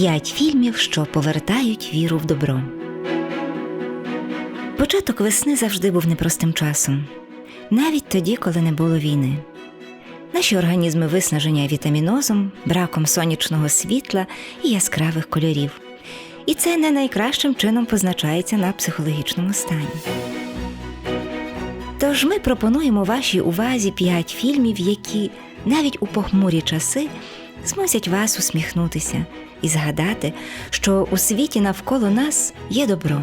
П'ять фільмів, що повертають віру в добро. Початок весни завжди був непростим часом, навіть тоді, коли не було війни. Наші організми виснаження вітамінозом, браком сонячного світла і яскравих кольорів. І це не найкращим чином позначається на психологічному стані. Тож ми пропонуємо вашій увазі п'ять фільмів, які навіть у похмурі часи змусять вас усміхнутися і згадати, що у світі навколо нас є добро,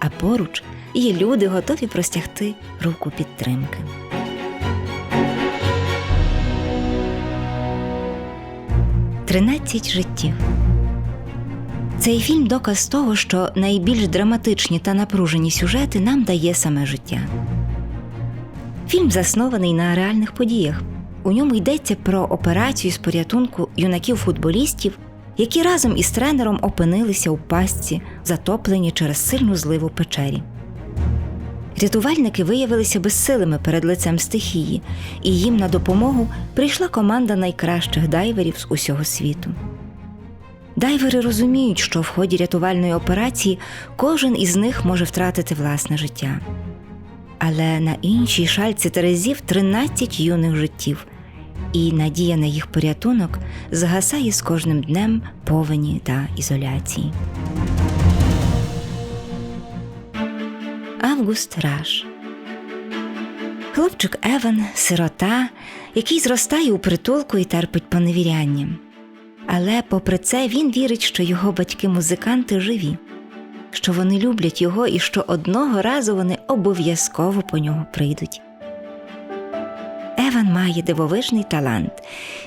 а поруч є люди, готові простягти руку підтримки. Тринадцять життів. Цей фільм доказ того, що найбільш драматичні та напружені сюжети нам дає саме життя. Фільм заснований на реальних подіях. У ньому йдеться про операцію з порятунку юнаків-футболістів, які разом із тренером опинилися у пастці, затоплені через сильну зливу печері. Рятувальники виявилися безсилими перед лицем стихії, і їм на допомогу прийшла команда найкращих дайверів з усього світу. Дайвери розуміють, що в ході рятувальної операції кожен із них може втратити власне життя. Але на іншій шальці терезів 13 юних життів, і надія на їх порятунок згасає з кожним днем повені та ізоляції. Август Раш Хлопчик Еван сирота, який зростає у притулку і терпить поневіряння. Але, попри це, він вірить, що його батьки-музиканти живі, що вони люблять його і що одного разу вони обов'язково по нього прийдуть. Еван має дивовижний талант.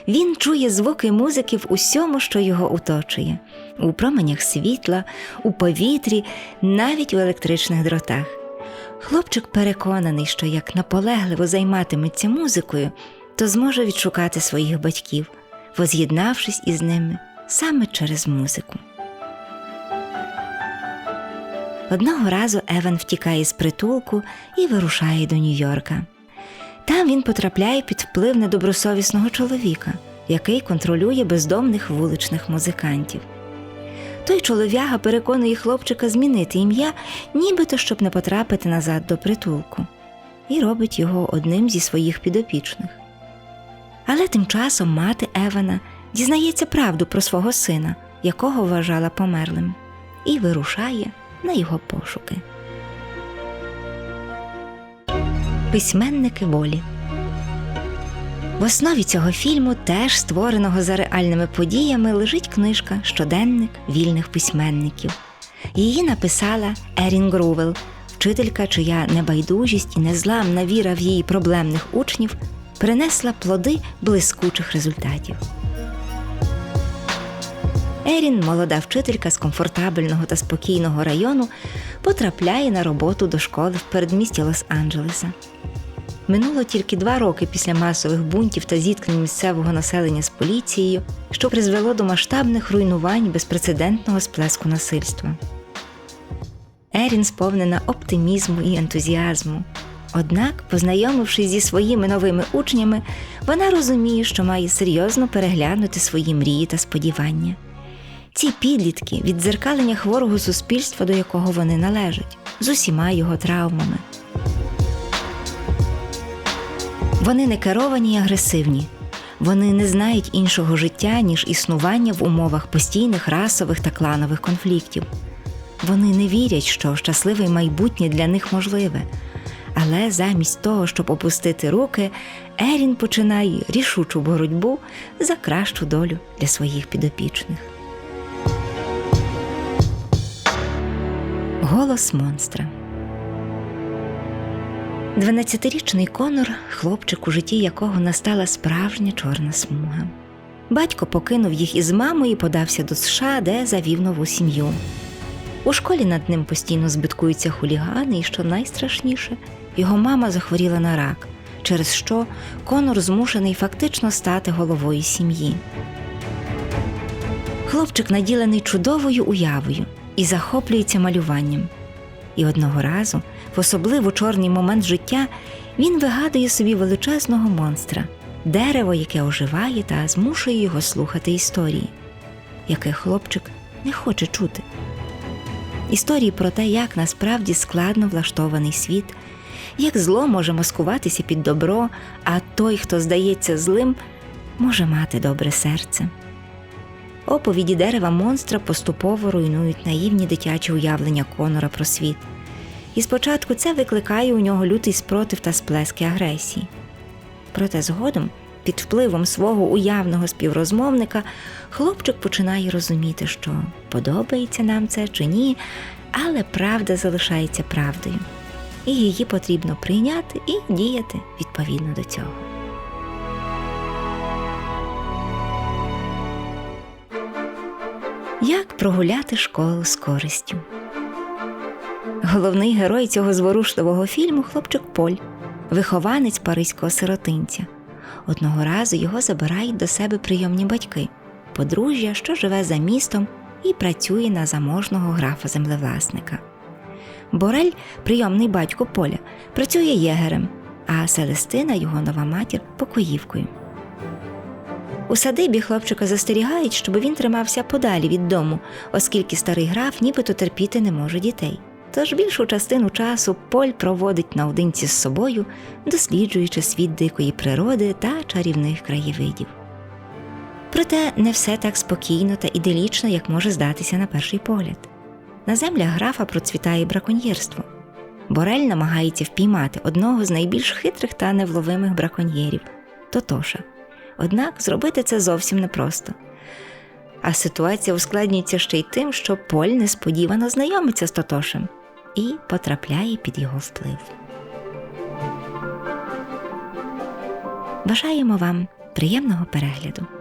Він чує звуки музики в усьому, що його оточує, у променях світла, у повітрі, навіть у електричних дротах. Хлопчик переконаний, що як наполегливо займатиметься музикою, то зможе відшукати своїх батьків, воз'єднавшись із ними саме через музику. Одного разу Еван втікає з притулку і вирушає до Нью-Йорка. Там він потрапляє під вплив недобросовісного чоловіка, який контролює бездомних вуличних музикантів. Той чолов'яга переконує хлопчика змінити ім'я, нібито щоб не потрапити назад до притулку, і робить його одним зі своїх підопічних. Але тим часом мати Евана дізнається правду про свого сина, якого вважала померлим, і вирушає на його пошуки. Письменники волі в основі цього фільму, теж створеного за реальними подіями, лежить книжка Щоденник вільних письменників. Її написала Ерін Грувел, вчителька, чия небайдужість і незламна віра в її проблемних учнів принесла плоди блискучих результатів. Ерін, молода вчителька з комфортабельного та спокійного району, потрапляє на роботу до школи в передмісті Лос-Анджелеса. Минуло тільки два роки після масових бунтів та зіткнень місцевого населення з поліцією, що призвело до масштабних руйнувань безпрецедентного сплеску насильства. Ерін сповнена оптимізму і ентузіазму. Однак, познайомившись зі своїми новими учнями, вона розуміє, що має серйозно переглянути свої мрії та сподівання. Ці підлітки віддзеркалення хворого суспільства, до якого вони належать, з усіма його травмами. Вони не керовані й агресивні, вони не знають іншого життя, ніж існування в умовах постійних расових та кланових конфліктів. Вони не вірять, що щасливе майбутнє для них можливе. Але замість того, щоб опустити руки, Ерін починає рішучу боротьбу за кращу долю для своїх підопічних. Голос монстра. 12-річний Конор, хлопчик, у житті якого настала справжня чорна смуга. Батько покинув їх із мамою і подався до США, де завів нову сім'ю. У школі над ним постійно збиткуються хулігани, і що найстрашніше, його мама захворіла на рак, через що Конор змушений фактично стати головою сім'ї. Хлопчик наділений чудовою уявою і захоплюється малюванням. І одного разу, в особливо чорний момент життя, він вигадує собі величезного монстра, дерево, яке оживає та змушує його слухати історії. яке хлопчик не хоче чути. Історії про те, як насправді складно влаштований світ, як зло може маскуватися під добро, а той, хто здається злим, може мати добре серце. Оповіді дерева монстра поступово руйнують наївні дитячі уявлення Конора про світ. І спочатку це викликає у нього лютий спротив та сплески агресії. Проте згодом, під впливом свого уявного співрозмовника, хлопчик починає розуміти, що подобається нам це чи ні, але правда залишається правдою, і її потрібно прийняти і діяти відповідно до цього. Як прогуляти школу з користю? Головний герой цього зворушливого фільму хлопчик Поль, вихованець паризького сиротинця. Одного разу його забирають до себе прийомні батьки, подружжя, що живе за містом і працює на заможного графа землевласника. Борель, прийомний батько Поля, працює єгерем, а Селестина, його нова матір, покоївкою. У садибі хлопчика застерігають, щоб він тримався подалі від дому, оскільки старий граф нібито терпіти не може дітей. Тож більшу частину часу Поль проводить наодинці з собою, досліджуючи світ дикої природи та чарівних краєвидів. Проте не все так спокійно та іделічно, як може здатися на перший погляд. На землях графа процвітає браконьєрство. Борель намагається впіймати одного з найбільш хитрих та невловимих браконьєрів Тотоша. Однак зробити це зовсім непросто. А ситуація ускладнюється ще й тим, що Поль несподівано знайомиться з Тотошем і потрапляє під його вплив. Бажаємо вам приємного перегляду!